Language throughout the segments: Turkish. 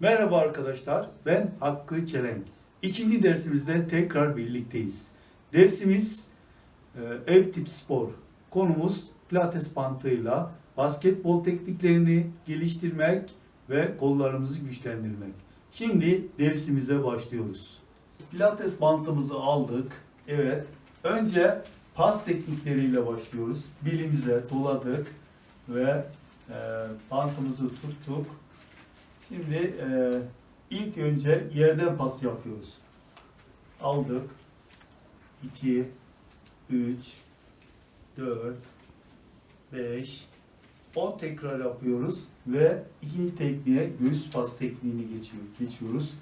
Merhaba arkadaşlar, ben Hakkı Çelenk. İkinci dersimizde tekrar birlikteyiz. Dersimiz e, ev tip spor. Konumuz pilates bantıyla basketbol tekniklerini geliştirmek ve kollarımızı güçlendirmek. Şimdi dersimize başlıyoruz. Pilates bantımızı aldık. Evet. Önce pas teknikleriyle başlıyoruz. Bilimize doladık ve e, bantımızı tuttuk. Şimdi e, ilk önce yerden pas yapıyoruz. Aldık. 2 3 4 5 10 tekrar yapıyoruz ve ikinci tekniğe göğüs pas tekniğini geçiyor, geçiyoruz.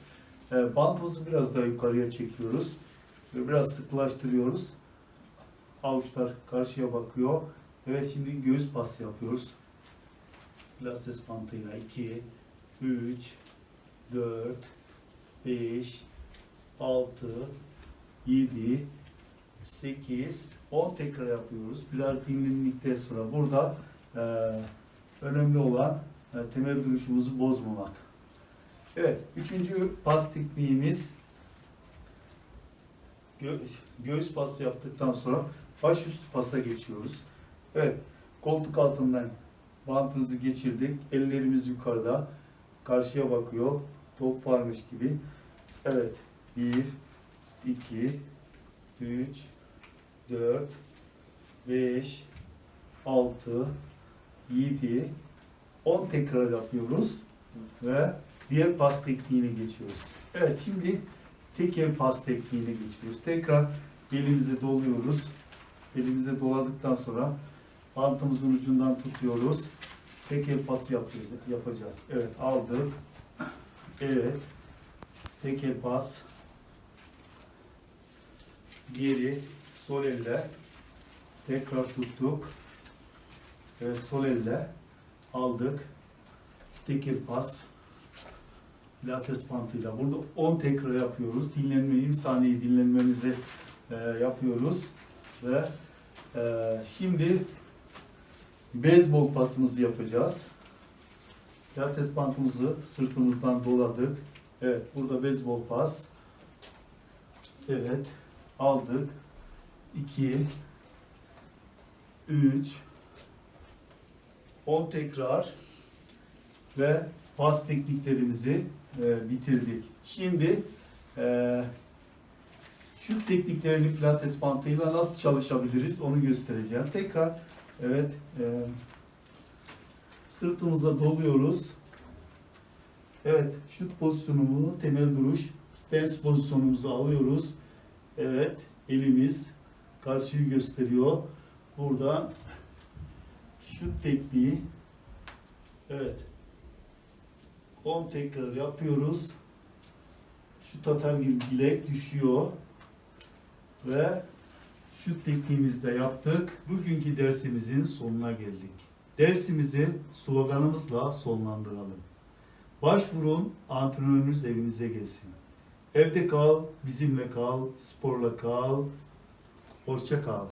E, bantımızı biraz daha yukarıya çekiyoruz ve biraz sıklaştırıyoruz. Avuçlar karşıya bakıyor. Evet şimdi göğüs pas yapıyoruz. Pilates bantıyla 2 3 4 5 6 7 8 10 tekrar yapıyoruz. Biraz dinlendikten sonra burada e, önemli olan e, temel duruşumuzu bozmamak. Evet, üçüncü pas tekniğimiz gö göğüs pası yaptıktan sonra başüstü pasa geçiyoruz. Evet, koltuk altından bantımızı geçirdik. Ellerimiz yukarıda. Karşıya bakıyor. Top varmış gibi. Evet. 1 2 3 4 5 6 7 10 tekrar yapıyoruz ve diğer pas tekniğine geçiyoruz. Evet şimdi tek el pas tekniğine geçiyoruz. Tekrar elimize doluyoruz. Elimize doladıktan sonra bantımızın ucundan tutuyoruz. Tek el pası yapıyoruz, yapacağız. Evet aldık. Evet. Tek pas. Geri sol elle tekrar tuttuk. Evet sol elle aldık. Tek pas. Pilates bantıyla. Burada 10 tekrar yapıyoruz. Dinlenme 20 saniye dinlenmenizi e, yapıyoruz. Ve e, şimdi beyzbol pasımızı yapacağız. Pilates bantımızı sırtımızdan doladık. Evet, burada beyzbol pas. Evet, aldık. 2 3 10 tekrar ve pas tekniklerimizi e, bitirdik. Şimdi e, şut tekniklerini pilates bantıyla nasıl çalışabiliriz onu göstereceğim. Tekrar evet e, sırtımıza doluyoruz. Evet şut pozisyonunu temel duruş stance pozisyonumuzu alıyoruz. Evet elimiz karşıyı gösteriyor. Burada şut tekniği evet 10 tekrar yapıyoruz. Şut atar gibi bilek düşüyor. Ve şut tekniğimizi de yaptık. Bugünkü dersimizin sonuna geldik. Dersimizi sloganımızla sonlandıralım. Başvurun, antrenörünüz evinize gelsin. Evde kal, bizimle kal, sporla kal. Hoşça kal.